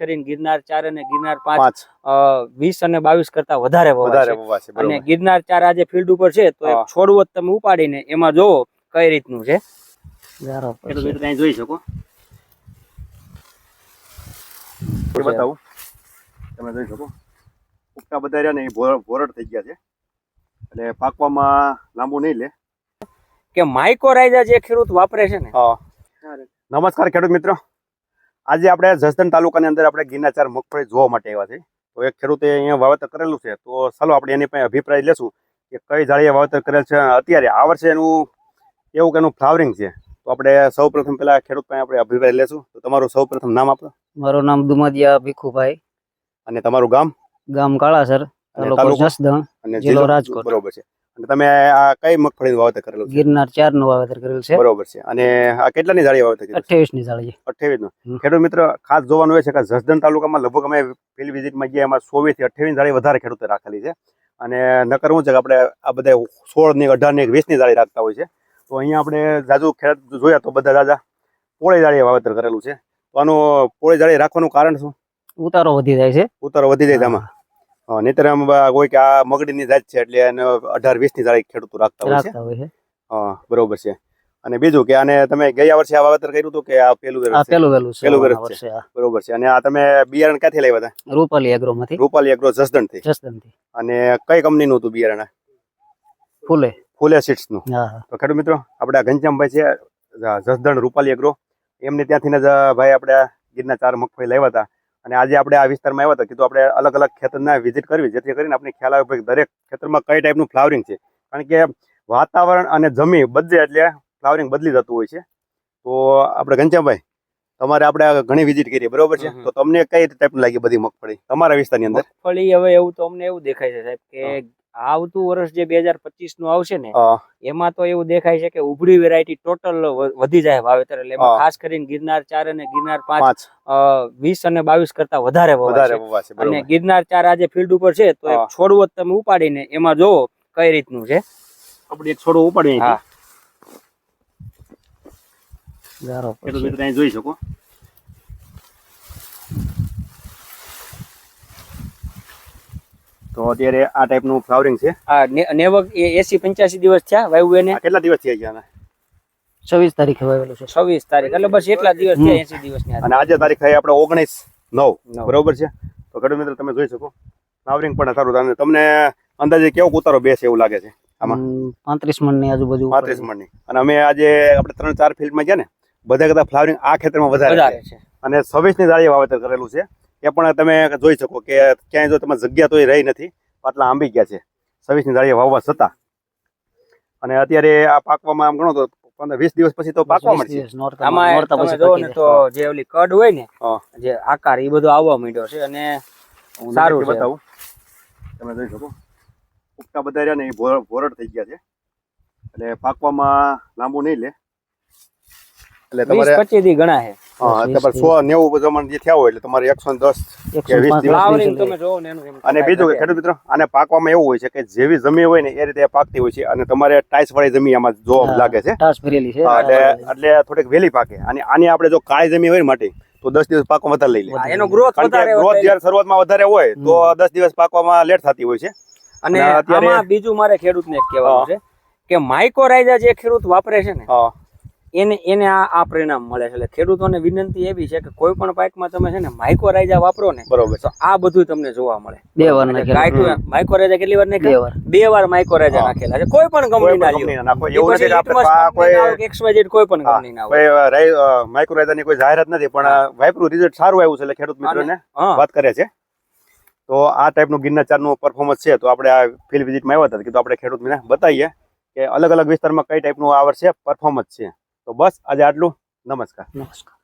કરીને ગિરનાર ચાર અને ગિરનાર પાંચ વીસ અને બાવીસ કરતા વધારે. વવાશે અને ગિરનાર ચાર આજે ફિલ્ડ ઉપર છે તો છોડવો જ તમે ઉપાડીને એમાં જોવો કઈ રીતનું છે. જોઈ શકો. બતાવું. તમે જોઈ શકો. ઉપટા બધા રહ્યા ને એ ભોરડ થઈ ગયા છે. અને પાકવામાં લાંબુ નહીં લે. કે માઇકોરાઇઝા જે ખેડૂત વાપરે છે ને. નમસ્કાર ખેડૂત મિત્રો. આજે આપણે જસદણ તાલુકાની અંદર આપણે ગિરનાર ચાર મગફળી જોવા માટે આવ્યા છે. તો એક ખેડૂતે અહીંયા વાવેતર કરેલું છે. તો ચાલો આપણે એની પાસે અભિપ્રાય લેશું કે કઈ જાળીએ વાવેતર કરેલ છે. અત્યારે આ વર્ષે એનું એવું કે એનું ફ્લાવરિંગ છે. તો આપણે સૌ પ્રથમ પેલા ખેડૂત પાસે આપણે અભિપ્રાય લેશું. તો તમારું સૌ પ્રથમ નામ આપો. મારું નામ દુમદિયા ભીખુભાઈ. અને તમારું ગામ? ગામ કાળાસર તાલુકો? જસદણ જિલ્લો? રાજકોટ. બરોબર છે. અને તમે આ કઈ મગફળીનું વાવેતર કરેલું છે? ગિરનાર ચારનું વાવેતર કરેલું છે. બરોબર છે. અને આ કેટલાની જાળી વાવેતર કરેલું અઠ્યાવીસની જાળી અઠ્યાવીસનું ખેડૂત મિત્ર ખાસ જોવાનું એ છે કે જસદણ તાલુકામાં લગભગ અમે ફિલ્ડ વિઝિટમાં ગયા એમાં ચોવીસથી અઠ્યાવીસ જાળી વધારે ખેડૂતે રાખેલી છે. અને નકર હું છે કે આપણે આ બધા સોળની અઢારની વીસની જાળી રાખતા હોય છે. તો અહીંયા આપણે જાજુ ખેડૂત જોયા તો બધા દાદા પોળી જાળીએ વાવેતર કરેલું છે. તો આનું પોળી જાળી રાખવાનું કારણ શું? ઉતારો વધી જાય છે. ઉતારો વધી જાય છે આમાં. નહીંતર આમ કોઈ કે આ મગડીની જાત છે એટલે એને અઢાર વીસની જાળી ખેડૂતો રાખતા હોય છે. છે. હા બરોબર છે. અને બીજું કે આને તમે ગયા વર્ષે આ વાવેતર કર્યું હતું કે આ પેલું વર્ષ છે? પેલું વેલું પેલું આ વર્ષ વર્ષે બરોબર છે. અને આ તમે બિયારણ ક્યાંથી લાવ્યા હતા? રૂપાલી એગ્રો માંથી રૂપાલી એગ્રો જસદણથી જસદણથી અને કઈ કંપની નું હતું બિયારણ? ફૂલે. ફૂલે સીડ્સનું. તો ખેડૂત મિત્રો આપણે ઘનશ્યામભાઈ છે જસદણ રૂપાલી એગ્રો. એમને ત્યાંથી જ ભાઈ આપણે ગીરના ચાર મગફળી લાવ્યા હતા. અને આજે આપણે આ વિસ્તારમાં આવ્યા હતા કીધું આપણે અલગ અલગ ખેતરના વિઝિટ કરવી જેથી કરીને આપણે ખ્યાલ આવે કે દરેક ખેતરમાં કઈ ટાઈપનું ફ્લાવરિંગ છે. કારણ કે વાતાવરણ અને જમીન બધે એટલે ફ્લાવરિંગ બદલી જતું હોય છે. તો આપણે ઘનશ્યામભાઈ તમારે આપણે ઘણી વિઝિટ કરી બરોબર છે? તો તમને કઈ ટાઈપનું લાગી બધી મગફળી તમારા વિસ્તારની અંદર? મગફળી હવે એવું તો અમને એવું દેખાય છે સાહેબ કે આવતું વર્ષ જે બે હજાર પચીસનું આવશે ને એમાં તો એવું દેખાય છે કે ઉભરી વેરાયટી ટોટલ વધી જાય વાવેતર. એટલે એમાં ખાસ કરીને ગિરનાર ચાર અને ગિરનાર પાંચ વીસ અને બાવીસ કરતા વધારે વધારે વવાશે અને ગિરનાર ચાર આજે ફિલ્ડ ઉપર છે તો છોડવું છોડવો જ તમે ઉપાડીને એમાં જોવો કઈ રીતનું છે. આપણે એક છોડો ઉપાડીએ હા. જોઈ શકો. તો અત્યારે આ ટાઈપનું ફ્લાવરિંગ છે. આ નેવક એસી પંચ્યાસી દિવસ થયા વાયુ એને. કેટલા દિવસ થયા ગયા છવ્વીસ તારીખે વાવેલું છે. છવ્વીસ તારીખ એટલે બસ એટલા દિવસ થયા એસી દિવસ અને આજે તારીખ થઈ આપણે ઓગણીસ નવ નવ. બરોબર છે? તો ખેડૂત મિત્રો તમે જોઈ શકો. ફ્લાવરિંગ પણ સારું તમને અંદાજે કેવો ઉતારો બેસે એવું લાગે છે આમાં? પાંત્રીસ મણની આજુબાજુ પાંત્રીસ મણની. અને અમે આજે આપણે ત્રણ ચાર ફિલ્ડમાં ગયા ને બધા કરતા ફ્લાવરિંગ આ ખેતરમાં વધારે છે. અને છવ્વીસની જાળીએ વાવેતર કરેલું છે. એ પણ તમે જોઈ શકો કે ક્યાંય જો તમે જગ્યા તો રહી નથી પાટલા આંબી ગયા છે. છવ્વીસની જાળીએ વાવવા છતાં. અને અત્યારે આ પાકવામાં આમ ગણો તો પંદર વીસ દિવસ પછી તો પાકવા મળશે. આમાં તમે પછી ને તો જે ઓલી કડ હોય ને જે આકાર એ બધો આવવા માંડ્યો છે અને હું સારું છે. બતાવું. તમે જોઈ શકો. ઉપટા બધા રહ્યા ને એ ભોરડ થઈ ગયા છે. એટલે પાકવામાં લાંબુ નહીં લે. એટલે તમારે પચીસ દી ગણા છે. તમારે સો નેવું પ્રમાણ જે થયા હોય એટલે તમારે એકસો દસ કે વીસ દિવસ. ફ્લાવરિંગ દિવસે તમે જોવો ને એનું એમ અને બીજું કે ખેડૂત મિત્રો આને પાકવામાં એવું હોય છે કે જેવી જમીન હોય ને એ રીતે પાકતી હોય છે અને તમારે ટાઈસ વાળી જમીન આમાં જોવા લાગે છે. એટલે એટલે થોડીક વહેલી પાકે. અને આની આપણે જો કાળી જમીન હોય માટે તો દસ દિવસ પાકો વધારે લઈ લે. એનો ગ્રોથ વધારે ગ્રોથ. જ્યારે શરૂઆતમાં વધારે હોય તો દસ દિવસ પાકવામાં લેટ થતી હોય છે. અને અત્યારે- બીજું મારે ખેડૂતને કહેવાનું છે કે માઇકોરાઇઝા જે ખેડૂત વાપરે છે ને હા. એને એને આ આ પરિણામ મળે છે. એટલે ખેડૂતોને વિનંતી એવી છે કે કોઈ પણ પાકમાં તમે છે ને માઇકોરાઇઝા વાપરો ને બરોબર. તો આ બધું તમને જોવા મળે. બે વાર માઇકોરાઇઝા કેટલી વાર બે વાર. બે વાર માઇકોરાઇઝા નાખેલા છે. કોઈ પણ કંપની ના નાખો. એવું નથી આપણે કોઈ કે કોઈ પણ કંપની ના હોય. કોઈ માઇક્રોરાઇઝરની કોઈ જાહેરાત નથી પણ વાઇપરું રિઝલ્ટ સારું આવ્યું છે એટલે ખેડૂત મિત્રોને વાત કરે છે. તો આ ટાઈપનું ગિરનાર ચારનું પરફોર્મન્સ છે તો આપણે આ ફિલ્ડ વિઝિટમાં આવ્યા હતા કીધું આપણે ખેડૂત મિત્રને બતાવીએ કે અલગ અલગ વિસ્તારમાં કઈ ટાઈપનું આ વર્ષે પરફોર્મન્સ છે. તો બસ આજે આટલું. નમસ્કાર. નમસ્કાર.